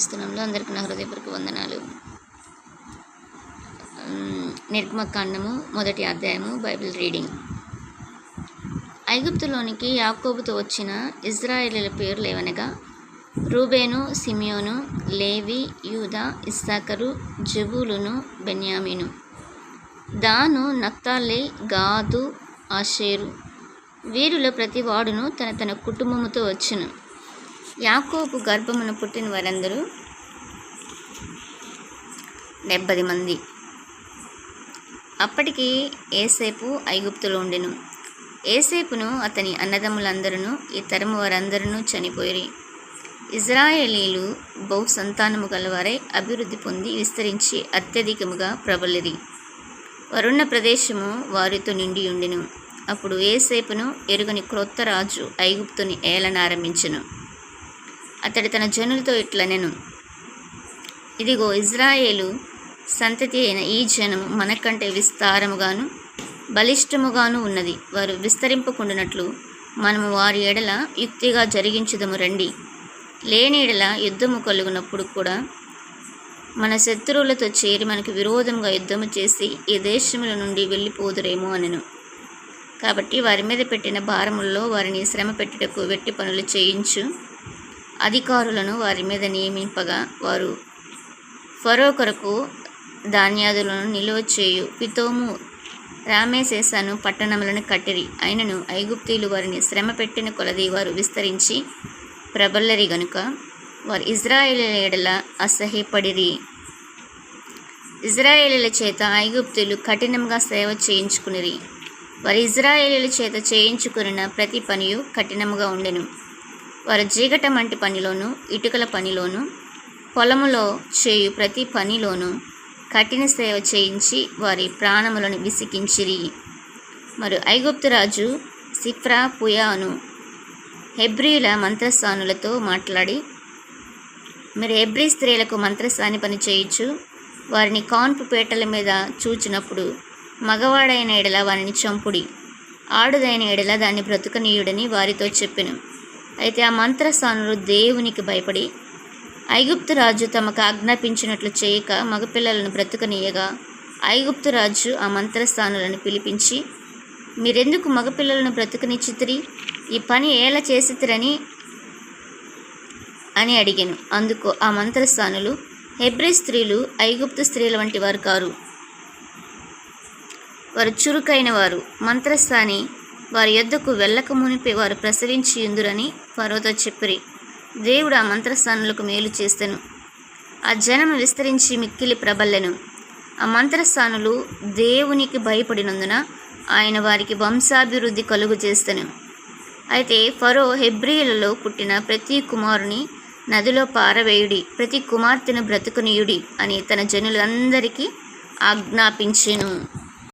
క్రీస్తునంలో అందరికీ నా హృదయపూర్వక వందనాలు. నిర్గమకాండము మొదటి అధ్యాయము బైబిల్ రీడింగ్. ఐగుప్తులోనికి యాకోబుతో వచ్చిన ఇజ్రాయేలీల పేర్లు ఏవనగా? రూబేను సిమియోను లేవి యూదా ఇస్సాకరు జబూలును బెన్యామీను. దాను నక్తాలే గాదు ఆషేరు వీరిలో ప్రతి వాడును తన తన కుటుంబముతో వచ్చును. యాకోబు గర్భమున పుట్టిన వారందరూ డెబ్బది మంది. అప్పటికి ఏసేపు ఐగుప్తులో ఉండెను. ఏసేపును అతని అన్నదమ్ములందరూ ఈ తరము వారందరూ చనిపోయిరి. ఇజ్రాయేలీలు బహు సంతానము గలవారై అభివృద్ధి పొంది విస్తరించి అత్యధికముగా ప్రబలిరి. వరుణ ప్రదేశము వారితో నిండి ఉండెను. అప్పుడు ఏసేపును ఎరుగని క్రొత్త రాజు ఐగుప్తుని ఏలనారంభించెను. అతడు తన జనులతో ఇట్లనెను ఇదిగో ఇజ్రాయేలు సంతతి అయిన ఈ జనము మనకంటే విస్తారముగాను బలిష్టముగాను ఉన్నది. వారు విస్తరింపకుండినట్లు మనము వారి ఎడల యుక్తిగా జరిగించుదము రండి. లేని ఎడల యుద్ధము కలుగునప్పుడు కూడా మన శత్రువులతో చేరి మనకు విరోధంగా యుద్ధము చేసి ఈ దేశముల నుండి వెళ్ళిపోదురేమో అనెను. కాబట్టి వారి మీద పెట్టిన భారముల్లో వారిని శ్రమ పెట్టుటకు వెట్టి పనులు చేయించు. అధికారులను వారి మీద నియమింపగా వారు ఫరో కొరకు ధాన్యాదులను నిలువ చేయు. పితోము రామేశేసాను పట్టణములను కట్టిరి. అయినను ఐగుప్తీలు వారిని శ్రమ పెట్టిన కొలది వారు విస్తరించి ప్రబల్లరి గనుక వారు ఇజ్రాయేల్ ఎడల అసహ్యపడిరి. ఇజ్రాయేలీల చేత ఐగుప్తులు కఠినంగా సేవ చేయించుకునిరి. వారు ఇజ్రాయేలీల చేత చేయించుకున్న ప్రతి పనియు కఠినముగా ఉండెను. వారు జీగట వంటి పనిలోను ఇటుకల పనిలోను పొలములో చేయు ప్రతి పనిలోను కఠిన సేవ చేయించి వారి ప్రాణములను విసికించిరి మరి ఐగుప్తురాజు సిఫ్రా పుయాను హెబ్రియుల మంత్రస్థానులతో మాట్లాడి మీరు హెబ్రీ స్త్రీలకు మంత్రస్థాని పని చేయొచ్చు వారిని కాన్పు పీటల మీద చూచినప్పుడు మగవాడైన ఎడల వారిని చంపుడి ఆడుదైన ఎడల దాన్ని బ్రతుకనీయుడని వారితో చెప్పెను. అయితే ఆ మంత్రస్థానులు దేవునికి భయపడి ఐగుప్తు రాజు తమకు ఆజ్ఞాపించినట్లు చేయక మగపిల్లలను బ్రతుకనీయగా ఐగుప్తు రాజు ఆ మంత్రస్థానులను పిలిపించి మీరెందుకు మగపిల్లలను బ్రతుకునిచ్చితిరి? ఈ పని ఎలా చేసితిరని? అని అడిగాను. అందుకు ఆ మంత్రస్థానులు హెబ్రి స్త్రీలు ఐగుప్తు స్త్రీల వంటి వారు కారు. వారు చురుకైన వారు. మంత్రస్థాని వారి యొద్దకు వెళ్ళక మునిపే వారు ప్రసవించి ఇందురని ఫరోతో చెప్పిరి. దేవుడు ఆ మంత్రస్థానులకు మేలు చేస్తాను. ఆ జనము విస్తరించి మిక్కిలి ప్రబల్లెను. ఆ మంత్రస్థానులు దేవునికి భయపడినందున ఆయన వారికి వంశాభివృద్ధి కలుగు చేస్తాను. అయితే ఫరో హెబ్రియులలో పుట్టిన ప్రతి కుమారుని నదిలో పారవేయుడి ప్రతి కుమార్తెను బ్రతుకునియుడి అని తన జనులందరికీ ఆజ్ఞాపించెను.